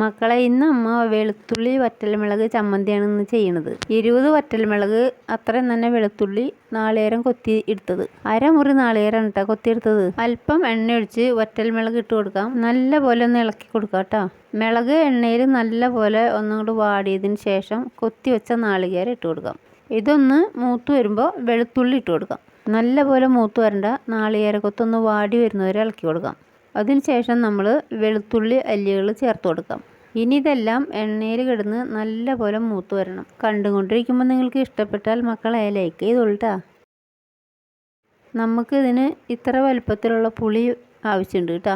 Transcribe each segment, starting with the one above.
മക്കളെ ഇന്ന് അമ്മ വെളുത്തുള്ളി വറ്റൽമുളക് ചമ്മന്തിയാണ് ഇന്ന് ചെയ്യണത്. ഇരുപത് വറ്റൽമുളക് അത്രയും തന്നെ വെളുത്തുള്ളി നാളികേരം കൊത്തി എടുത്തത്. അരമുറി നാളികേരം കേട്ടോ കൊത്തി എടുത്തത്. അല്പം എണ്ണ ഒഴിച്ച് വറ്റൽമുളക് ഇട്ട് കൊടുക്കാം. നല്ല പോലെ ഒന്ന് ഇളക്കി കൊടുക്കാം കേട്ടോ മുളക് എണ്ണയിൽ നല്ല പോലെ ഒന്നുകൂടി വാടിയതിന് ശേഷം കൊത്തി വെച്ച നാളികേരം ഇട്ട് കൊടുക്കാം. ഇതൊന്ന് മൂത്ത് വരുമ്പോൾ വെളുത്തുള്ളി ഇട്ട് കൊടുക്കാം. നല്ല പോലെ മൂത്ത് വരണ്ട നാളികേരക്കൊത്തൊന്ന് വാടി വരുന്നവരെ ഇളക്കി കൊടുക്കാം. അതിനുശേഷം നമ്മൾ വെളുത്തുള്ളി അല്ലികൾ ചേർത്ത് കൊടുക്കാം. ഇനി ഇതെല്ലാം എണ്ണയിൽ കിടന്ന് നല്ല പോലെ മൂത്ത് വരണം. കണ്ടുകൊണ്ടിരിക്കുമ്പോൾ നിങ്ങൾക്ക് ഇഷ്ടപ്പെട്ടാൽ മക്കളെ ലൈക്ക് ചെയ്തോളട്ടാ. നമുക്ക് ഇതിന് ഇത്ര വലുപ്പത്തിലുള്ള പുളി ആവശ്യമുണ്ട് കേട്ടോ.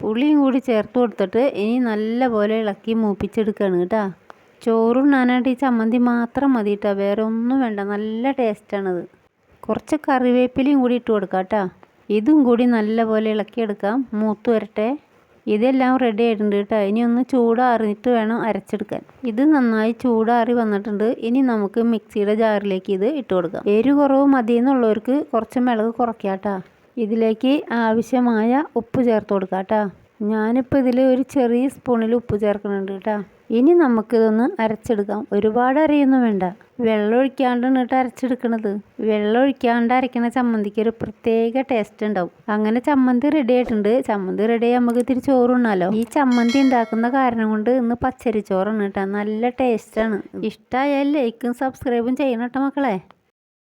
പുളിയും കൂടി ചേർത്ത് കൊടുത്തിട്ട് ഇനി നല്ല പോലെ ഇളക്കി മൂപ്പിച്ചെടുക്കുകയാണ് കേട്ടോ. ചോറുണ്ണാനായിട്ട് ഈ ചമ്മന്തി മാത്രം മതി കേട്ടോ വേറെ ഒന്നും വേണ്ട. നല്ല ടേസ്റ്റാണിത് കുറച്ച് കറിവേപ്പിലയും കൂടി ഇട്ട് കൊടുക്കാം കേട്ടോ ഇതും കൂടി നല്ലപോലെ ഇളക്കിയെടുക്കാം. മൂത്ത് വരട്ടെ. ഇതെല്ലാം റെഡി ആയിട്ടുണ്ട് കേട്ടോ. ഇനി ഒന്ന് ചൂടാറിയിട്ട് വേണം അരച്ചെടുക്കാൻ. ഇത് നന്നായി ചൂടാറി വന്നിട്ടുണ്ട്. ഇനി നമുക്ക് മിക്സിയുടെ ജാറിലേക്ക് ഇത് ഇട്ട് കൊടുക്കാം. എരിവ് കുറവ് മതി എന്നുള്ളവർക്ക് കുറച്ച് മിളക് കുറയ്ക്കാം കേട്ടോ. ഇതിലേക്ക് ആവശ്യമായ ഉപ്പ് ചേർത്ത് കൊടുക്കാം കേട്ടോ. ഞാനിപ്പോൾ ഇതിൽ ഒരു ചെറിയ സ്പൂണിൽ ഉപ്പ് ചേർക്കുന്നുണ്ട് കേട്ടോ. ഇനി നമുക്കിതൊന്ന് അരച്ചെടുക്കാം. ഒരുപാട് അരയൊന്നും വേണ്ട. വെള്ളം ഒഴിക്കാണ്ടാണ് കേട്ടോ അരച്ചെടുക്കണത്. വെള്ളം ഒഴിക്കാണ്ട് അരയ്ക്കണ ചമ്മന്തിക്ക് ഒരു പ്രത്യേക ടേസ്റ്റ് ഉണ്ടാവും. അങ്ങനെ ചമ്മന്തി റെഡി ആയിട്ടുണ്ട്. ചമ്മന്തി റെഡി ആയി നമുക്ക് ഇത്തിരി ചോറുണ്ണാലോ ഈ ചമ്മന്തി ഉണ്ടാക്കുന്ന കാരണം കൊണ്ട് ഇന്ന് പച്ചരി ചോറാണ് കേട്ടോ. നല്ല ടേസ്റ്റാണ് ഇഷ്ടമായാൽ ലൈക്കും സബ്സ്ക്രൈബും ചെയ്യണം കേട്ടോ മക്കളെ.